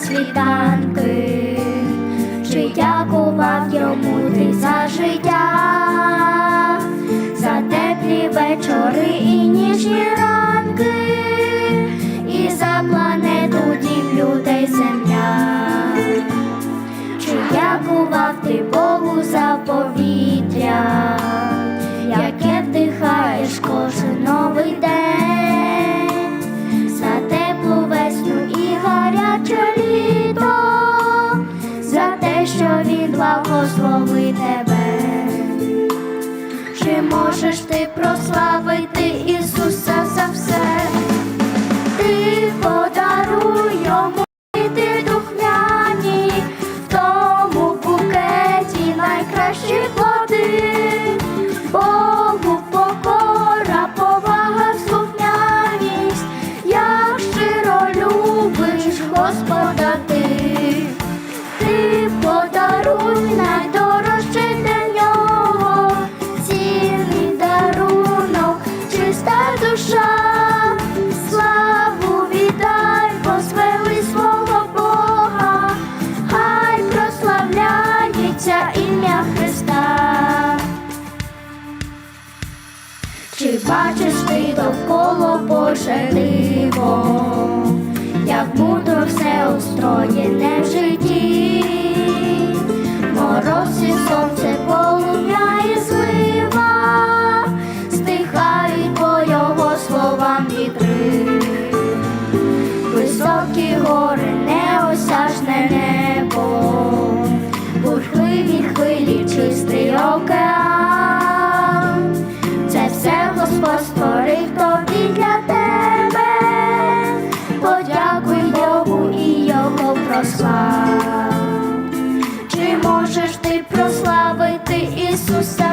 світанки, чи дякував йому ти за життя, за теплі вечори і ніжні. тебе, чи можеш ти прославити? бачиш ти довкола Боже диво, як мудро все устроєне в житті, мороз і сонце полум'я і злива, стихають по його словам вітри, високі гори, неосяжне небо, бурхливі хвилі, чистий океан. Господь створив тобі для тебе, подякуй Йому і його прослав. Чи можеш ти прославити Ісуса?